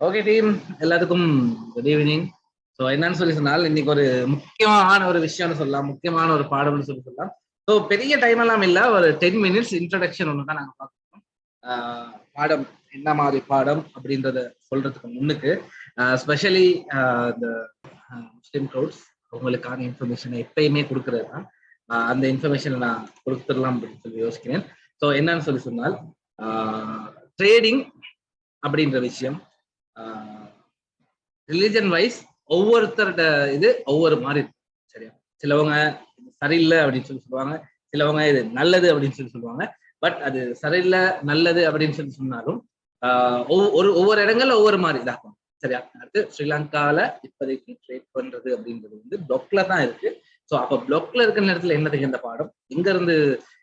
Okay team எல்லாத்துக்கும் good evening so என்னன்னு சொல்லி சொன்னால் இன்னைக்கு ஒரு முக்கியமான ஒரு விஷயம்னு சொல்லலாம். முக்கியமான ஒரு பாடம்னு சொல்லி சொல்லலாம். ஸோ பெரிய டைம் எல்லாம் இல்லை. ஒரு டென் மினிட்ஸ் இன்ட்ரடக்ஷன் ஒன்று தான் நாங்கள் பார்க்கணும் ஆஹ் பாடம் என்ன மாதிரி பாடம் அப்படின்றத சொல்றதுக்கு முன்னுக்கு ஸ்பெஷலி இந்த முஸ்லீம் க்ரௌட்ஸ் அவங்களுக்கான இன்ஃபர்மேஷனை எப்பயுமே கொடுக்கறது தான். அந்த இன்ஃபர்மேஷனை நான் கொடுத்துடலாம் அப்படின்னு சொல்லி யோசிக்கிறேன். ஸோ என்னன்னு சொல்லி சொன்னால் ட்ரேடிங் அப்படின்ற விஷயம் ரிலிஜன் வைஸ் ஒவ்வொருத்தரோட இது ஒவ்வொரு மாதிரி இருக்கும் சரியா? சிலவங்க சரியில்லை அப்படின்னு சொல்லி சொல்லுவாங்க சிலவங்க இது நல்லது அப்படின்னு சொல்லி சொல்லுவாங்க. பட் அது சரியில்லை நல்லது அப்படின்னு சொல்லி சொன்னாலும் ஒவ்வொரு- ஒரு ஒவ்வொரு இடங்கள்ல ஒவ்வொரு மாதிரி இதாகும் சரியா? அடுத்து ஸ்ரீலங்கால இப்போதைக்கு ட்ரேட் பண்றது அப்படின்றது வந்து பிளாக்ல தான் இருக்கு. ஸோ அப்போ பிளாக்ல இருக்கிற நேரத்துல என்னதுக்கு இந்த பாடம்? எங்க இருந்து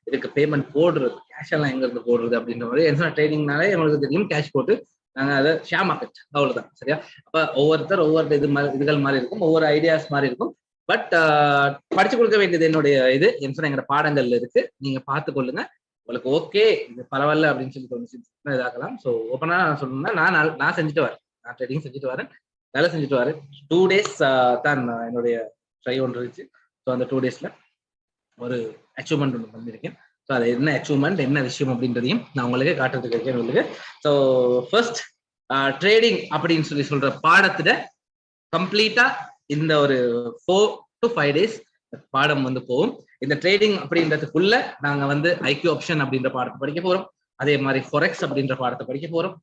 இதுக்கு பேமெண்ட் போடுறது? கேஷ் எல்லாம் எங்க இருந்து போடுறது அப்படின்ற மாதிரி என்ன ட்ரைனிங்னாலே எங்களுக்கு தெரியும் கேஷ் போட்டு நாங்கள் அதை ஷேர் மார்க்கெட் அவ்வளோதான் சரியா? அப்போ ஒவ்வொருத்தர் ஒவ்வொரு இது மாதிரி இதுகள் மாதிரி இருக்கும். ஒவ்வொரு ஐடியாஸ் மாதிரி இருக்கும். பட் படிச்சு கொடுக்க வேண்டியது என்னுடைய இது. என்ன சொன்ன எங்களோட பாடங்கள்ல இருக்கு. நீங்க பார்த்து கொள்ளுங்க. உங்களுக்கு ஓகே இது பரவாயில்ல அப்படின்னு சொல்லி தோணுச்சு. இதாகலாம் ஸோ ஓப்பனா சொல்லணும்னா நான் நான் செஞ்சுட்டு வரேன். நான் ட்ரேடிங் செஞ்சுட்டு வரேன். வேலை செஞ்சுட்டு வரேன். டூ டேஸ் தான் என்னுடைய ட்ரை ஒன்று இருந்துச்சு ஸோ அந்த டூ டேஸ்ல ஒரு அச்சீவ்மெண்ட் ஒன்று பண்ணியிருக்கேன். ஸோ அது என்ன அச்சீவ்மெண்ட் என்ன விஷயம் அப்படின்றதையும் நான் உங்களுக்கு காட்டுறதுக்கு இருக்கேன் உங்களுக்கு. ஸோ ஃபர்ஸ்ட் ட்ரேடிங் அப்படின்னு சொல்லி சொல்ற பாடத்துல கம்ப்ளீட்டா இந்த ஒரு ஃபோர் டு ஃபைவ் டேஸ் பாடம் வந்து போகும். இந்த ட்ரேடிங் அப்படின்றதுக்குள்ள நாங்க வந்து ஐக்யூ ஆப்ஷன் அப்படின்ற பாடத்தை படிக்க போறோம். அதே மாதிரி ஃபொரெக்ஸ் அப்படின்ற பாடத்தை படிக்க போறோம்.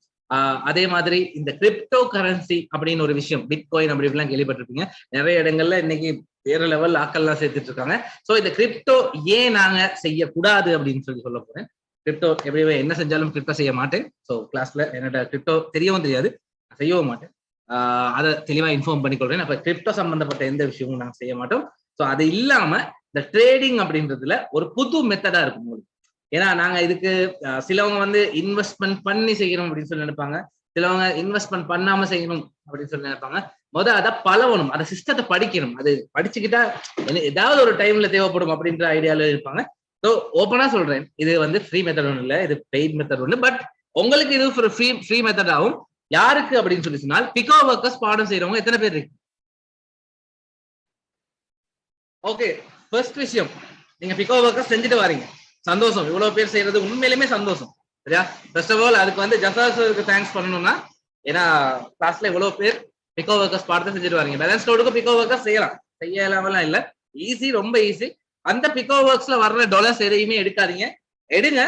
அதே மாதிரி இந்த கிரிப்டோ கரன்சி அப்படின்னு ஒரு விஷயம் பிட்காயின் அப்படி இப்படிலாம் கேள்விப்பட்டிருப்பீங்க. நிறைய இடங்கள்ல இன்னைக்கு வேற லெவல் ஆக்கள்லாம் சேர்த்துட்டு இருக்காங்க ஸோ இந்த கிரிப்டோ ஏன் நாங்க செய்யக்கூடாது அப்படின்னு சொல்லி சொல்ல போறேன். கிரிப்டோ எப்படி என்ன செஞ்சாலும் கிரிப்டோ செய்ய மாட்டேன். ஸோ கிளாஸ்ல என்னோட கிரிப்டோ தெரியவும் தெரியாது. செய்யவும் மாட்டேன். அதை தெளிவாக இன்ஃபார்ம் பண்ணிக்கொள்றேன். அப்போ கிரிப்டோ சம்பந்தப்பட்ட எந்த விஷயமும் நாங்கள் செய்ய மாட்டோம். ஸோ அது இல்லாம இந்த ட்ரேடிங் அப்படின்றதுல ஒரு புது மெத்தடா இருக்கும் உங்களுக்கு. ஏன்னா நாங்க இதுக்கு சிலவங்க வந்து இன்வெஸ்ட்மெண்ட் பண்ணி செய்யணும் அப்படின்னு சொல்லி நினைப்பாங்க. சிலவங்க இன்வெஸ்ட்மெண்ட் பண்ணாம செய்யணும் அப்படின்னு சொல்லி நினைப்பாங்க. முத அதை பழவணும் அதை சிஸ்டத்தை படிக்கணும். அது படிச்சுக்கிட்டா ஏதாவது ஒரு டைம்ல தேவைப்படும் அப்படின்ற ஐடியால இருப்பாங்க. ஸோ ஓப்பனா சொல்றேன். இது வந்து ஃப்ரீ மெத்தட் ஒன்று இல்லை. இது பெய்ட் மெத்தட் ஒன்று பட் உங்களுக்கு இது ஒரு ஃப்ரீ ஃப்ரீ மெத்தட் ஆகும். யாருக்கு அப்படின்னு சொல்லி சொன்னால் பிகோ ஒர்க்கர்ஸ் பாடம் செய்யறவங்க எத்தனை பேர் இருக்கு? ஓகே ஃபர்ஸ்ட் விஷயம். நீங்க பிகோ ஒர்க்கர்ஸ் செஞ்சுட்டு வரீங்க. சந்தோஷம். இவ்வளவு பேர் செய்யறது உண்மையிலுமே சந்தோஷம். சரியா? ஃபர்ஸ்ட் ஆஃப் ஆல் அதுக்கு வந்து ஜசாசுக்கு தேங்க்ஸ் பண்ணணும்னா ஏன்னா கிளாஸ்ல இவ்வளவு பேர் பிகோ ஒர்க்கர்ஸ் பாடத்தை செஞ்சுட்டு வரீங்க பேலன்ஸ் நோடுக்கு பிகோ ஒர்க்கர்ஸ் செய்யலாம். செய்ய இல்லாமலாம் இல்ல. ஈஸி ரொம்ப ஈஸி அந்த பிகோ ஒர்க்ஸ்ல வர்ற டாலர்ஸ் எதையுமே எடுக்காதீங்க. எடுங்க.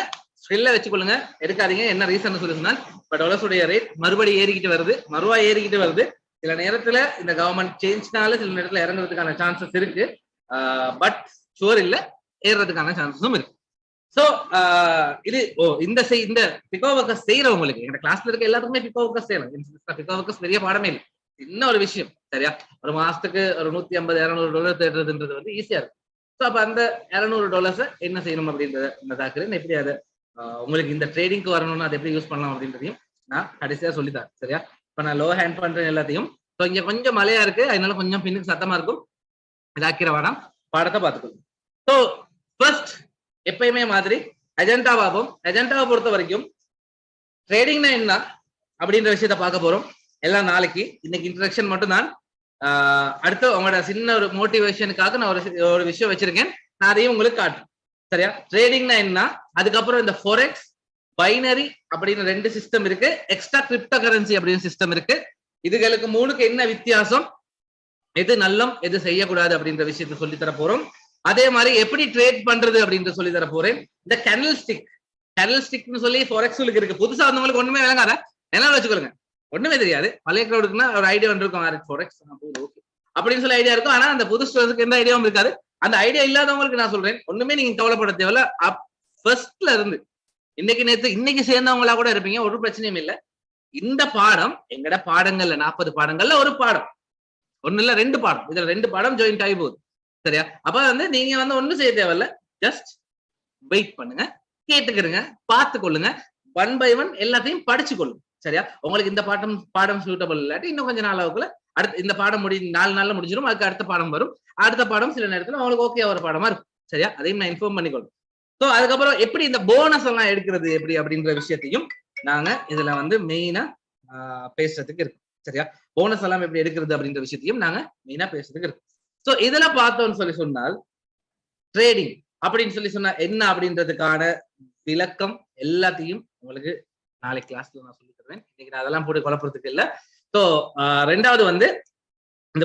ஸ்கில்ல வச்சுக்கொள்ளுங்க. எடுக்காதீங்க. என்ன ரீசன் சொல்லி சொன்னால் இப்ப டாலர்ஸ் உடைய ரேட் மறுபடியும் ஏறிக்கிட்டு வருது. மறுவா ஏறிக்கிட்டு வருது. சில நேரத்துல இந்த கவர்மெண்ட் சேஞ்ச்னால சில நேரத்துல இறங்குறதுக்கான சான்சஸ் இருக்கு. பட் ஷுவர் இல்ல. ஏறுறதுக்கான சான்சஸும் இருக்கு. சோ uh, இது ஓ இந்த செய் இந்த பிகோ ஒர்க்கர்ஸ் செய்யறவங்களுக்கு எங்க கிளாஸ்ல இருக்க எல்லாத்துக்குமே பிகோ ஒர்க்கர்ஸ் செய்யலாம் பிகோ ஒர்க்கர்ஸ் பெரிய பாடமே இல்லை. சின்ன ஒரு விஷயம் சரியா? ஒரு மாசத்துக்கு ஒரு நூத்தி ஐம்பது இருநூறு டாலர் தேடுறதுன்றது வந்து ஈஸியா இருக்கு ஸோ அப்ப அந்த இரநூறு டாலர்ஸ் என்ன செய்யணும் அப்படின்றத நான் தாக்குறேன். எப்படி அதை உங்களுக்கு இந்த ட்ரேடிங்க்கு வரணும்னா அதை எப்படி யூஸ் பண்ணலாம் அப்படின்றதையும் நான் கடைசியா சொல்லித்தரேன் சரியா? இப்ப நான் லோ ஹேண்ட் பண்றேன் எல்லாத்தையும். ஸோ இங்க கொஞ்சம் மழையா இருக்கு. அதனால கொஞ்சம் பின்னுக்கு சத்தமா இருக்கும். இதாக்கிற வேணாம். பாடத்தை பார்த்துக்கணும் ஸோ ஃபர்ஸ்ட் எப்பயுமே மாதிரி அஜெண்டா பார்ப்போம் அஜெண்டாவை பொறுத்த வரைக்கும் ட்ரேடிங்னா என்ன அப்படின்ற விஷயத்த பார்க்க போறோம். எல்லாம் நாளைக்கு. இன்னைக்கு இன்ட்ரடக்ஷன் மட்டும் தான் ஆஹ் அடுத்து உங்களோட சின்ன ஒரு மோட்டிவேஷனுக்காக நான் ஒரு ஒரு விஷயம் வச்சிருக்கேன். நான் அதையும் உங்களுக்கு காட்டுறேன். சரியா? ட்ரேடிங்னா என்ன? அதுக்கப்புறம் இந்த ஃபோரெக்ஸ் பைனரி அப்படின்னு ரெண்டு சிஸ்டம் இருக்கு. எக்ஸ்ட்ரா கிரிப்டோ கரன்சி அப்படின்னு சிஸ்டம் இருக்கு. இதுகளுக்கு மூணுக்கு என்ன வித்தியாசம்? எது நல்லம் எது செய்யக்கூடாது அப்படின்ற விஷயத்த சொல்லி தர போறோம். அதே மாதிரி எப்படி ட்ரேட் பண்றது அப்படின்ற சொல்லி தர போறேன். இந்த கெனல் ஸ்டிக் கெனல் ஸ்டிக்னு சொல்லி ஃபோரெக்ஸுக்கு இருக்கு. புதுசா வந்தவங்களுக்கு ஒண்ணுமே விளங்காத என்ன வச்சுக்கோங்க. ஒண்ணுமே தெரியாது. பழைய கிரௌடுக்குன்னா ஒரு ஐடியா இருக்கும் ஃபோரெக்ஸ் ஓகே அப்படின்னு சொல்லி ஐடியா இருக்கும். ஆனா அந்த புது ஸ்டூடெண்ட்ஸ்க்கு எந்த ஐடியாவும் இருக்காது. அந்த ஐடியா இல்லாதவங்களுக்கு நான் சொல்றேன். ஒண்ணுமே நீங்க கவலைப்பட தேவையில்ல. அப் ஃபர்ஸ்ட்ல இருந்து இன்னைக்கு நேத்து இன்னைக்கு சேர்ந்தவங்களா கூட இருப்பீங்க. ஒரு பிரச்சனையும் இல்ல. இந்த பாடம் எங்கட பாடங்கள்ல நாற்பது பாடங்கள்ல ஒரு பாடம். ஒண்ணு இல்ல ரெண்டு பாடம். இதுல ரெண்டு பாடம் ஜாயின் ஆகி போகுது. சரியா? அப்ப வந்து நீங்க வந்து ஒண்ணும் செய்ய தேவையில்ல. ஜஸ்ட் வெயிட் பண்ணுங்க. கேட்டுக்கிறங்க பார்த்து கொள்ளுங்க ஒன் பை ஒன் எல்லாத்தையும் படிச்சு கொள்ளுங்க சரியா? உங்களுக்கு இந்த பாடம் பாடம் சூட்டபிள் இல்லாட்டி இன்னும் கொஞ்சம் நாள் ஆகுக்குள்ள அடுத்து இந்த பாடம் முடி நாலு நாள்ல முடிஞ்சிடும் அதுக்கு அடுத்த பாடம் வரும். அடுத்த பாடம் சில நேரத்துல உங்களுக்கு ஓகே ஒரு பாடமா இருக்கும். சரியா? அதையும் நான் இன்ஃபார்ம் பண்ணிக்கொள்ளும் ஸோ அதுக்கப்புறம் எப்படி இந்த போனஸ் எல்லாம் எடுக்கிறது? எப்படி? அப்படின்ற விஷயத்தையும் நாங்க இதுல வந்து மெயினா பேசுறதுக்கு இருக்கு சரியா? போனஸ் எல்லாம் எப்படி எடுக்கிறது? அப்படின்ற விஷயத்தையும் நாங்க மெயினா பேசுறதுக்கு இருக்கும். சோ இதுல பார்த்தோம்னு சொல்லி சொன்னால் ட்ரேடிங் அப்படின்னு சொல்லி சொன்னா என்ன அப்படின்றதுக்கான விளக்கம் எல்லாத்தையும் உங்களுக்கு நாளைக்கு கிளாஸ்ல நான் சொல்லி தருவேன். இன்னைக்கு நான் அதெல்லாம் போட்டு குழப்பறதுக்கு இல்ல. ஸோ ரெண்டாவது வந்து இந்த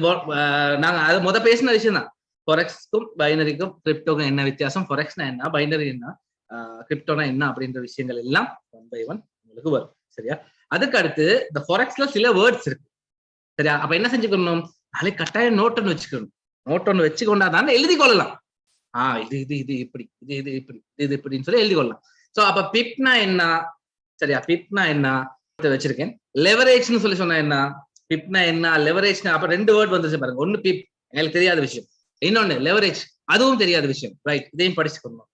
நாங்க அது முத பேசின விஷயம் தான். ஃபொரெக்ஸ்க்கும் பைனரிக்கும் கிரிப்டோக்கும் என்ன வித்தியாசம்? ஃபொரெக்ஸ்னா என்ன? பைனரி என்ன? கிரிப்டோனா என்ன அப்படின்ற விஷயங்கள் எல்லாம் ஒன் பை ஒன் உங்களுக்கு வரும். சரியா? அதுக்கு அடுத்து இந்த ஃபொரெக்ஸ்ல சில வேர்ட்ஸ் இருக்கு. சரியா? அப்ப என்ன செஞ்சுக்கணும்? நாளைக்கு கட்டாயம் நோட் வச்சுக்கணும். நோட் ஒன்று வச்சு கொண்டாதான் எழுதி கொள்ளலாம். ஆஹ் இது இது இது இப்படி இது இது இப்படி இது இப்படின்னு சொல்லி எழுதி கொள்ளலாம். சோ அப்ப பிப்னா என்ன? சரியா பிப்னா என்ன? வச்சிருக்கேன். லெவரேஜ்னு சொல்லி சொன்னா என்ன? பிப்னா என்ன? லெவரேஜ் அப்ப ரெண்டு வேர்ட் வந்துச்சு பாருங்க. ஒன்னு பிப் எங்களுக்கு தெரியாத விஷயம். இன்னொன்னு லெவரேஜ் அதுவும் தெரியாத விஷயம். ரைட் இதையும் படிச்சுக்கணும்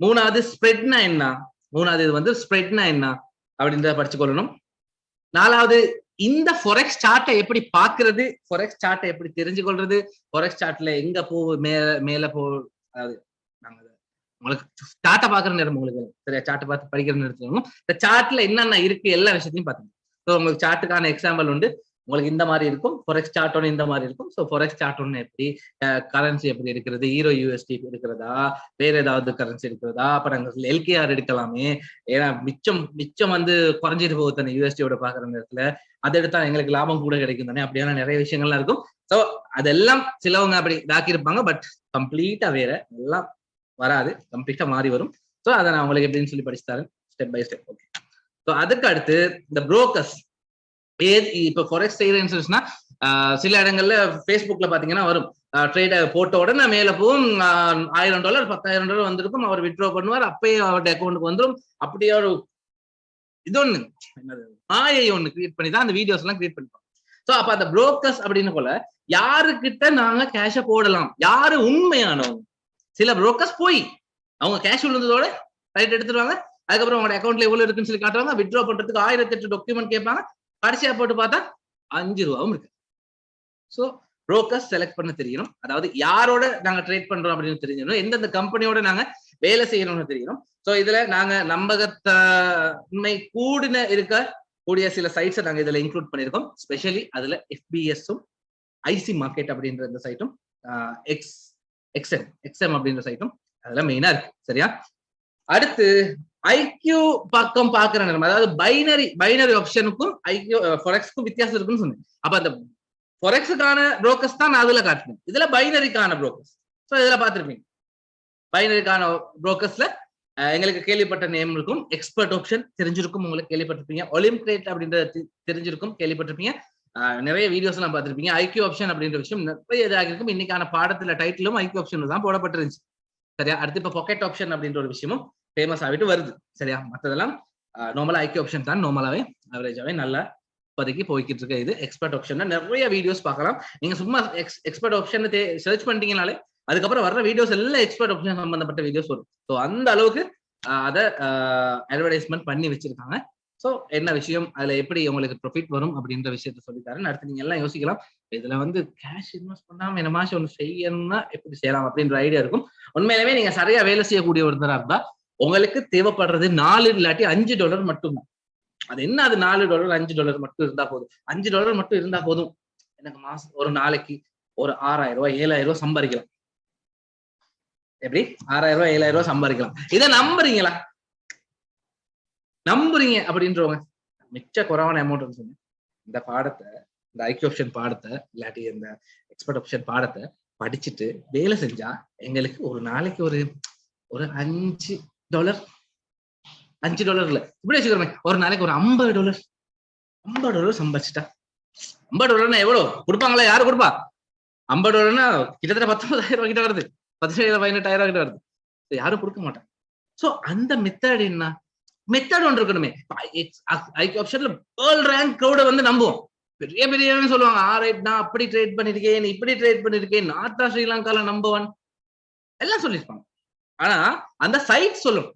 மூணாவது ஸ்ப்ரெட்னா என்ன? மூணாவது இது வந்து ஸ்ப்ரெட்னா என்ன? அப்படின்றத படிச்சுக்கொள்ளணும் நாலாவது இந்த ஃபொரெக்ஸ் சார்ட்டை எப்படி பாக்குறது ஃபொரெக்ஸ் சார்ட்டை எப்படி தெரிஞ்சு கொள்றது ஃபொரெக்ஸ் சார்ட்ல எங்க போ மேல மேல போ அதாவது நாங்க உங்களுக்கு சார்ட்டை பாக்குற நேரம் உங்களுக்கு சரியா? சார்ட்டை பார்த்து படிக்கிற நேரத்துல இந்த சார்ட்ல என்னென்ன இருக்கு? எல்லா விஷயத்தையும் பாத்துங்க ஸோ உங்களுக்கு சார்ட்டுக்கான எக்ஸாம்பிள் உண்டு. உங்களுக்கு இந்த மாதிரி இருக்கும். ஃபொரெக்ஸ் சார்ட் ஒன்று இந்த மாதிரி இருக்கும். ஸோ ஃபொரெக்ஸ் சார்ட் ஒன்று எப்படி கரன்சி எப்படி இருக்கிறது? ஹீரோ யூஎஸ்டி இருக்கிறதா? வேற ஏதாவது கரன்சி இருக்கிறதா? அப்புறம் நாங்கள் எல்கேஆர் எடுக்கலாமே. ஏன்னா மிச்சம் மிச்சம் வந்து குறைஞ்சிட்டு போகுது தானே யூஎஸ்டியோட பாக்குற நேரத்தில். அதை எடுத்தா எங்களுக்கு லாபம் கூட கிடைக்கும் தானே. அப்படியான நிறைய விஷயங்கள்லாம் இருக்கும். ஸோ அதெல்லாம் சிலவங்க அப்படி இதாக்கியிருப்பாங்க. பட் கம்ப்ளீட்டா வேற எல்லாம் வராது. கம்ப்ளீட்டா மாறி வரும். ஸோ அதை நான் உங்களுக்கு எப்படின்னு சொல்லி படிச்சு தரேன். Step by step okay so அதுக்கு அடுத்து இந்த புரோக்கர்ஸ் இப்ப ஃபாரெக்ஸ் செய்யறேன்னு சில இடங்கள்ல ஃபேஸ்புக்ல பாத்தீங்கன்னா வரும். ட்ரேட போட்ட உடனே மேல போகும். ஆயிரம் டாலர் பத்தாயிரம் டாலர் வந்திருக்கும். அவர் விட்ரோ பண்ணுவார். அப்பயே அவருடைய அக்கௌண்ட்டுக்கு வந்துடும் அப்படியே ஒரு இது ஒண்ணு. என்னது? மாயை ஒண்ணு கிரியேட் பண்ணி தான் அந்த வீடியோஸ் எல்லாம் கிரியேட் பண்ணிப்போம் ஸோ அப்ப அந்த புரோக்கர்ஸ் அப்படின்னு போல யாருக்கிட்ட நாங்க கேஷை போடலாம்? யாரு உண்மையானவங்க சில புரோக்கர்ஸ் போய் அவங்க கேஷ் விழுந்ததோட ரைட் எடுத்துருவாங்க. அதுக்கப்புறம் அவங்களோட அக்கௌண்ட்ல எவ்வளவு இருக்குன்னு சொல்லி காட்டுவாங்க விட்ரா பண்றதுக்கு ஆயிரத்தி எட்டு டாக்குமெண்ட் கேட்பாங்க. கடைசியா போட்டு பார்த்தா அஞ்சு ரூபாவும் இருக்கு. ஸோ புரோக்கர்ஸ் செலக்ட் பண்ண தெரியணும் அதாவது யாரோட நாங்க ட்ரேட் பண்றோம் அப்படின்னு தெரிஞ்சிடணும் எந்தெந்த கம்பெனியோட நாங்க வேலை செய்யணும்னு தெரியணும் ஸோ இதுல நாங்க நம்பகத்தன்மை கூடின இருக்க கூடிய சில சைட்ஸை நாங்க இதுல இன்க்ளூட் பண்ணியிருக்கோம். ஸ்பெஷலி அதுல எஃபிஎஸும் ஐசி மார்க்கெட் அப்படின்ற இந்த சைட்டும் எக்ஸ் எக்ஸ்எம் எக்ஸ்எம் அப்படின்ற சைட்டும் அதெல்லாம் மெயினா இருக்கு. சரியா? அடுத்து ஐக்கியூ பக்கம் பாக்குற நேரம் அதாவது பைனரி பைனரி ஆப்ஷனுக்கும் ஐக்கியூ ஃபொரெக்ஸ்க்கும் வித்தியாசம் இருக்குன்னு சொன்னேன். அப்ப அந்த ஃபொரெக்ஸுக்கான புரோக்கர்ஸ் தான் நான் அதுல காட்டுறேன் இதுல பைனரிக்கான புரோக்கர்ஸ் ஸோ இதுல பார்த்துருப்பீங்க. பைனரிக்கான புரோக்கர்ஸ்ல எங்களுக்கு கேள்விப்பட்ட நேம் இருக்கும் எக்ஸ்பர்ட் ஆப்ஷன் தெரிஞ்சிருக்கும் உங்களுக்கு கேள்விப்பட்டிருப்பீங்க. ஒலிம்பிரேட் அப்படின்றது தெரிஞ்சிருக்கும் கேள்விப்பட்டிருப்பீங்க. நிறைய வீடியோஸ் எல்லாம் பார்த்திருப்பீங்க. ஐக்கியூ ஆப்ஷன் அப்படின்ற விஷயம் நிறைய இதாக இருக்கும். இன்னைக்கான பாடத்துல டைட்டிலும் ஐக்கியூ ஆப்ஷன் தான் போடப்பட்டிருந்துச்சு. சரியா? அடுத்து இப்போ பாக்கெட் ஆப்ஷன் அப்படின்ற ஒரு விஷயமும் ஃபேமஸ் ஆகிட்டு வருது. சரியா? மற்றதெல்லாம் நார்மலா ஐக்கிய ஆப்ஷன் தான். நார்மலாவே ஆவரேஜாவே நல்லா இப்போதைக்கு போய்கிட்டு இருக்க. இது எக்ஸ்பர்ட் ஆப்ஷன் நிறைய வீடியோஸ் பார்க்கலாம். நீங்க சும்மா எக்ஸ் எக்ஸ்பர்ட் ஆப்ஷன் சர்ச் பண்ணிட்டீங்கனாலே அதுக்கப்புறம் வர்ற வீடியோஸ் எல்லாம் எக்ஸ்பர்ட் ஆப்ஷன் சம்பந்தப்பட்ட வீடியோஸ் வரும். ஸோ அந்த அளவுக்கு அதை அட்வர்டைஸ்மெண்ட் பண்ணி வச்சிருக்காங்க. ஸோ என்ன விஷயம்? அதுல எப்படி உங்களுக்கு ப்ரொஃபிட் வரும் அப்படின்ற விஷயத்த சொல்லித்தரேன். அடுத்து நீங்க எல்லாம் யோசிக்கலாம். இதுல வந்து கேஷ் இன்வெஸ்ட் பண்ணாம என்ன ஒன்று செய்யணும்னா எப்படி செய்யலாம் அப்படின்ற ஐடியா இருக்கும். உண்மையிலுமே நீங்க சரியா வேலை செய்யக்கூடிய ஒருத்தராக இருந்தா உங்களுக்கு தேவைப்படுறது நாலு இல்லாட்டி அஞ்சு டாலர் மட்டும்தான் அது என்ன அது நாலு டாலர் அஞ்சு டாலர் மட்டும் இருந்தா போதும். அஞ்சு டாலர் மட்டும் இருந்தா போதும். எனக்கு மாசம் ஒரு நாளைக்கு ஒரு ஆறாயிரம் ரூபாய் ஏழாயிரம் ரூபாய் சம்பாதிக்கலாம். எப்படி? ஆறாயிரம் ரூபாய் ஏழாயிரம் ரூபாய் சம்பாதிக்கலாம். இதை நம்புறீங்களா? நம்புறீங்க அப்படின்றவங்க. மிச்ச குறைவான அமௌண்ட் சொன்னேன். இந்த பாடத்தை இந்த ஐக்கிய ஆப்ஷன் பாடத்தை இல்லாட்டி இந்த எக்ஸ்பர்ட் ஆப்ஷன் பாடத்தை படிச்சுட்டு வேலை செஞ்சா எங்களுக்கு ஒரு நாளைக்கு ஒரு ஒரு அஞ்சு டாலர் அஞ்சு டாலர் இல்ல. இப்படி வச்சுக்கிறோமே ஒரு நாளைக்கு ஒரு ஐம்பது டாலர் ஐம்பது டாலர் சம்பாதிச்சுட்டா. ஐம்பது டாலர்னா எவ்வளவு? கொடுப்பாங்களா? யாரு கொடுப்பா? ஐம்பது டாலர்னா கிட்டத்தட்ட பத்தொன்பதாயிரம் ரூபாய் கிட்ட வருது. பதினேழாயிரம் பதினெட்டாயிரம் கிட்ட வருது. யாரும் கொடுக்க மாட்டாங்க. சோ அந்த மெத்தட் என்ன? மெத்தட் ஒன்று இருக்கணுமே. ஐக்கிய ஆப்ஷன்ல வேர்ல்ட் ரேங்க் க்ரௌட வந்து நம்புவோம். பெரிய பெரிய சொல்லுவாங்க ஆ ரைட் நான் அப்படி ட்ரேட் பண்ணிருக்கேன் இப்படி ட்ரேட் பண்ணிருக்கேன் நார்த்தா ஸ்ரீலங்கால நம்பவன் எல்லாம் சொல்லியிருப்பாங்க. ஆனா அந்த சைட் சொல்லும்.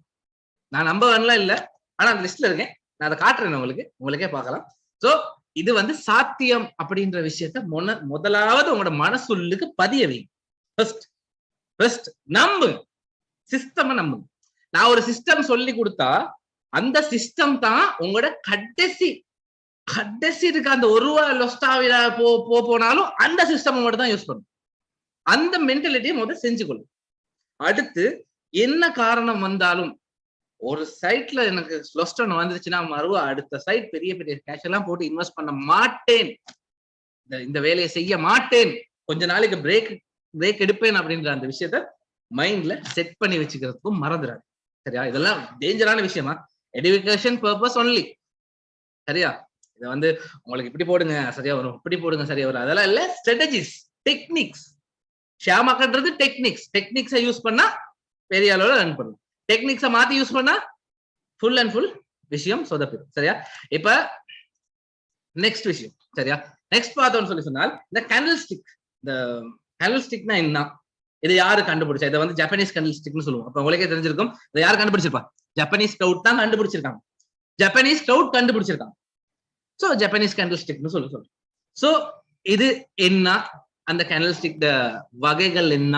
நான் நம்ப வரலாம் இல்ல. ஆனா அந்த லிஸ்ட்ல இருக்கேன். நான் அதை காட்டுறேன் உங்களுக்கு. உங்களுக்கே பார்க்கலாம். சோ இது வந்து சாத்தியம் அப்படின்ற விஷயத்த முன முதலாவது உங்களோட மனசுள்ளுக்கு பதிய வைங்க ஃபர்ஸ்ட் ஃபர்ஸ்ட் நம்புங்க சிஸ்டம் நம்புங்க நான் ஒரு சிஸ்டம் சொல்லி கொடுத்தா அந்த சிஸ்டம் தான் உங்களோட கடைசி. கடைசி இருக்க அந்த ஒரு ரூபா லொஸ்டாவில போ போ போனாலும் அந்த சிஸ்டம் மட்டும் தான் யூஸ் பண்ணும். அந்த மென்டாலிட்டியை முதல்ல செஞ்சுக்கொள்ளும். அடுத்து என்ன காரணம் வந்தாலும் ஒரு சைட்ல எனக்கு ஸ்லொஸ்டன் வந்துச்சுன்னா மறுவா அடுத்த சைட் பெரிய பெரிய கேஷ் எல்லாம் போட்டு இன்வெஸ்ட் பண்ண மாட்டேன். இந்த இந்த வேலையை செய்ய மாட்டேன். கொஞ்ச நாளைக்கு பிரேக் பிரேக் எடுப்பேன் அப்படின்ற அந்த விஷயத்த மைண்ட்ல செட் பண்ணி வச்சுக்கிறதுக்கும் மறந்துடாது சரியா? இதெல்லாம் டேஞ்சரான விஷயமா? எடுகேஷன் பர்பஸ் ஒன்லி சரியா? இதை வந்து உங்களுக்கு இப்படி போடுங்க சரியா வரும். இப்படி போடுங்க சரியா வரும். அதெல்லாம் இல்ல ஸ்ட்ராட்டஜிஸ் டெக்னிக்ஸ் ஷேர் டெக்னிக்ஸ் டெக்னிக்ஸை யூஸ் பண்ணா பெரிய அளவுல ரன் பண்ணும். டெக்னிக்ஸை மாத்தி யூஸ் பண்ணா ஃபுல் அண்ட் ஃபுல் விஷயம் சொதப்பிடும். சரியா? இப்ப நெக்ஸ்ட் விஷயம். சரியா? நெக்ஸ்ட் பார்த்தோம்னு சொல்லி சொன்னால் இந்த கேண்டில் ஸ்டிக் இந்த கேண்டில் ஸ்டிக்னா என்ன? இது யாரு கண்டுபிடிச்சா? இதை வந்து ஜப்பனீஸ் கேண்டில் ஸ்டிக்னு சொல்லுவோம். அப்ப உங்களுக்கே தெரிஞ்சிருக்கும். இதை யார் கண்டுபிடிச்சிருப்பா? ஜப்பனீஸ் கிளவுட் தான் கண்டுபிடிச்சிருக்காங்க. ஜப்பனீஸ் கிளவுட் கண்டுபிடிச்சிருக்காங்க. சோ ஜப்பனீஸ் கேண்டில் ஸ்டிக்னு சொல்லி சொல்றோம் சோ இது என்ன? அந்த கேண்டில் ஸ்டிக் வகைகள் என்ன?